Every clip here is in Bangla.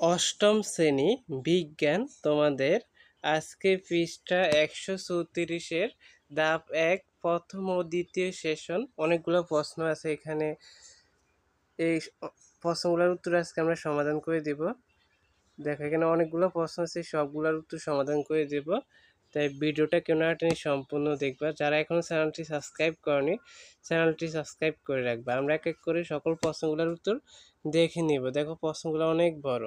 অষ্টম শ্রেণি বিজ্ঞান তোমাদের আজকে পৃষ্ঠা একশো চৌত্রিশের দাপ এক, প্রথম ও দ্বিতীয় সেশন। অনেকগুলো প্রশ্ন আছে এখানে। এই প্রশ্নগুলোর উত্তর আজকে আমরা সমাধান করে দেব। দেখো, এখানে অনেকগুলো প্রশ্ন আছে, সবগুলোর উত্তর সমাধান করে দেব। তাই ভিডিওটা কেউ না টেনে সম্পূর্ণ দেখবা। যারা এখনও চ্যানেলটি সাবস্ক্রাইব করেনি, চ্যানেলটি সাবস্ক্রাইব করে রাখবা। আমরা এক এক করে সকল প্রশ্নগুলোর উত্তর দেখে নিব। দেখো, প্রশ্নগুলো অনেক বড়।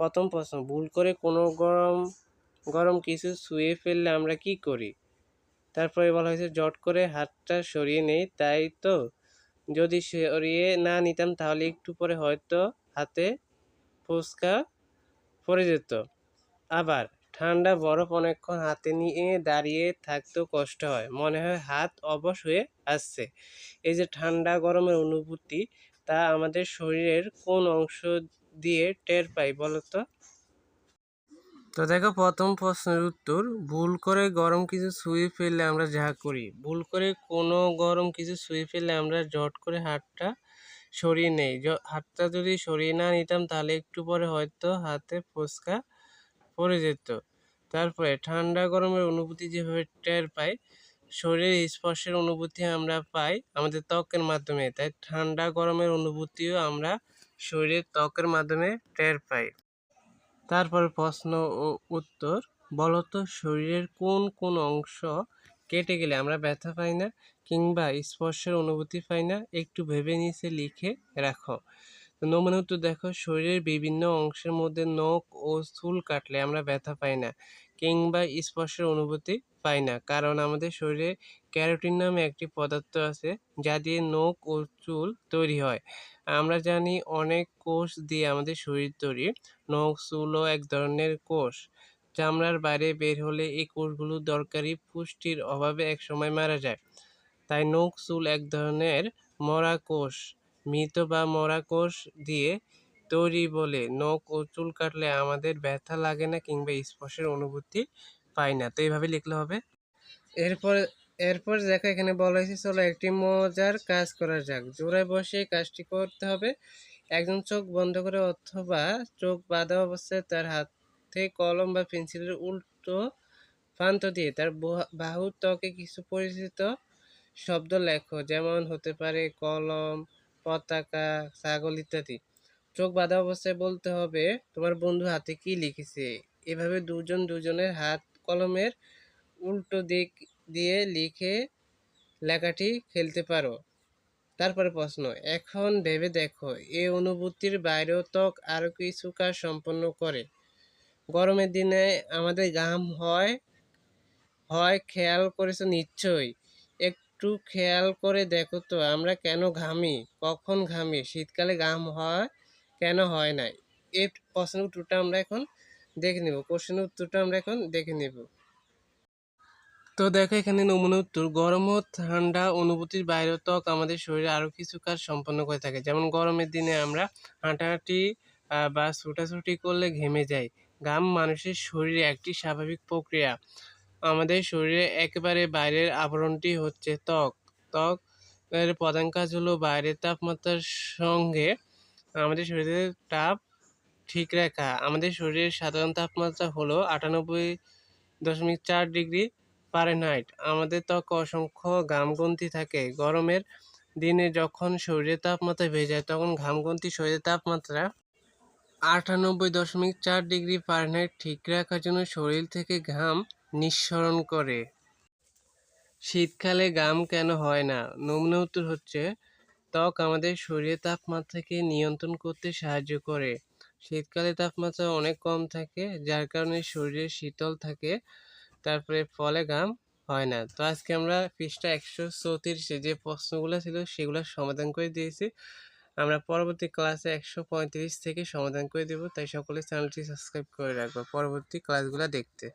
প্রথম প্রশ্ন, ভুল করে কোনো গরম গরম কিছু শুয়ে ফেললে আমরা কি করি? তারপরে বলা হয়েছে, জট করে হাতটা সরিয়ে নেই, তাই তো? যদি সরিয়ে না নিতাম তাহলে একটু পরে হয়তো হাতে ফুচকা পড়ে যেত। আবার, ঠান্ডা বরফ অনেকক্ষণ হাতে নিয়ে দাঁড়িয়ে থাকতেও কষ্ট হয়। মনে হয় হাত অবশ হয়ে আসছে। এই যে ঠান্ডা গরমের অনুভূতি, তা আমাদের শরীরের কোন অংশ দিয়ে টের পাই, বলতো? তো দেখো, প্রথম প্রশ্নের উত্তর, ভুল করে গরম কিছু শুয়ে ফেললে আমরা যা করি। ভুল করে কোনো গরম কিছু শুয়ে ফেললে আমরা জট করে হাতটা সরিয়ে নেই। হাতটা যদি সরিয়ে না নিতাম, তাহলে একটু পরে হয়তো হাতে ফুচকা পড়ে যেত। তারপরে, ঠান্ডা গরমের অনুভূতি যেভাবে টের পাই, শরীরের স্পর্শের অনুভূতি আমরা পাই আমাদের ত্বকের মাধ্যমে। তাই ঠান্ডা গরমের অনুভূতিও আমরা শরীরের ত্বকের মাধ্যমে টের পাই তারপর প্রশ্ন ও উত্তর, বলতো শরীরের কোন কোন অংশ কেটে গেলে আমরা ব্যথা পাই না কিংবা স্পর্শের অনুভূতি পাই না, একটু ভেবে নিচে লিখে রাখো। নমুনা উত্তর দেখো শরীরের বিভিন্ন অংশের মধ্যে নখ ও চুল কাটলে আমরা ব্যথা পাই না, কিংবা স্পর্শের অনুভূতি পাই না। কারণ আমাদের শরীরে ক্যারোটিন নামে একটি পদার্থ আছে, যা দিয়ে নখ ও চুল তৈরি হয়। আমরা জানি অনেক কোষ দিয়ে আমাদের শরীর তৈরি নখ চুলও এক ধরনের কোষ। চামড়ার বাইরে বের হলে এই কোষগুলো দরকারি পুষ্টির অভাবে একসময় মারা যায়। তাই নখ, চুল এক ধরনের মরা কোষ। মৃত বা মরা কোষ দিয়ে তৈরি বলে নখ ও চুল কাটলে আমাদের ব্যথা লাগে না কিংবা স্পর্শের অনুভূতি পাই না। তো এইভাবে লিখলে হবে। এরপর এরপর দেখো এখানে বলা হয়েছে, চলো একটি মজার কাজ করা যাক। জোড়ায় বসে কাজটি করতে হবে। একজন চোখ বন্ধ করে অথবা চোখ বাঁধা অবস্থায় তার হাতে কলম বা পেন্সিলের উল্টো প্রান্ত দিয়ে তার বাহু ত্বকে কিছু পরিচিত শব্দ লেখো। যেমন হতে পারে কলম পতাকা, ছাগল ইত্যাদি। চোখ বাঁধা অবস্থায় বলতে হবে, তোমার বন্ধু হাতে কি লিখেছে? এভাবে দুজন দুজনের হাত কলমের উল্টো দিক দিয়ে লিখে লেখাটি খেলতে পারো। তারপরে প্রশ্ন, এখন ভেবে দেখো এই অনুভূতির বাইরেও ত্বক আরও কিছু কাজ সম্পন্ন করে। গরমের দিনে আমাদের ঘাম হয় হয় খেয়াল করেছ নিশ্চয়ই। একটু খেয়াল করে দেখো তো, আমরা কেন ঘামি? কখন ঘামি? শীতকালে ঘাম হয় কেন হয় না এই প্রশ্নের উত্তরটা আমরা এখন দেখে নেব। কোশ্চেনের উত্তরটা আমরা এখন দেখে নেব। তো দেখো, এখানে নমুনা উত্তর, গরম ও ঠান্ডা অনুভূতির বাইরে ত্বক আমাদের শরীরে আরও কিছু কাজ সম্পন্ন করে থাকে। যেমন গরমের দিনে আমরা হাঁটাহাঁটি বা ছুটাছুটি করলে ঘেমে যাই। ঘাম মানুষের শরীরে একটি স্বাভাবিক প্রক্রিয়া। আমাদের শরীরে একেবারে বাইরের আবরণটি হচ্ছে ত্বক। ত্বক এর প্রধান কাজ হলো বাইরের তাপমাত্রার সঙ্গে আমাদের শরীরের তাপ ঠিক রাখা। আমাদের শরীরের সাধারণ তাপমাত্রা হলো আটানব্বই দশমিক চার ডিগ্রি ফারেনহাইট। আমাদের ত্বক অসংখ্য ঘামগ্রন্থি থাকে। গরমের দিনে যখন শরীরের তাপমাত্রা বেড়ে যায়, তখন ঘামগ্রন্থি শরীরের তাপমাত্রা আটানব্বই দশমিক চার ডিগ্রি ফারেনহাইট ঠিক রাখার জন্য শরীর থেকে ঘাম নিঃসরণ করে। শীতকালে গাম কেন হয় না? নমুনা উত্তর হচ্ছে, ত্বক আমাদের শরীরের তাপমাত্রাকে নিয়ন্ত্রণ করতে সাহায্য করে। শীতকালে তাপমাত্রা অনেক কম থাকে, যার কারণে শরীরে শীতল থাকে, তারপরে ফলে গাম হয় না। তো আজকে আমরা পৃষ্ঠা একশো চৌত্রিশে যে প্রশ্নগুলো ছিল, সেগুলো সমাধান করে দিয়েছি। আমরা পরবর্তী ক্লাসে একশো পঁয়ত্রিশ থেকে সমাধান করে দেব, তাই সকলে চ্যানেলটি সাবস্ক্রাইব করে রাখব পরবর্তী ক্লাসগুলো দেখতে।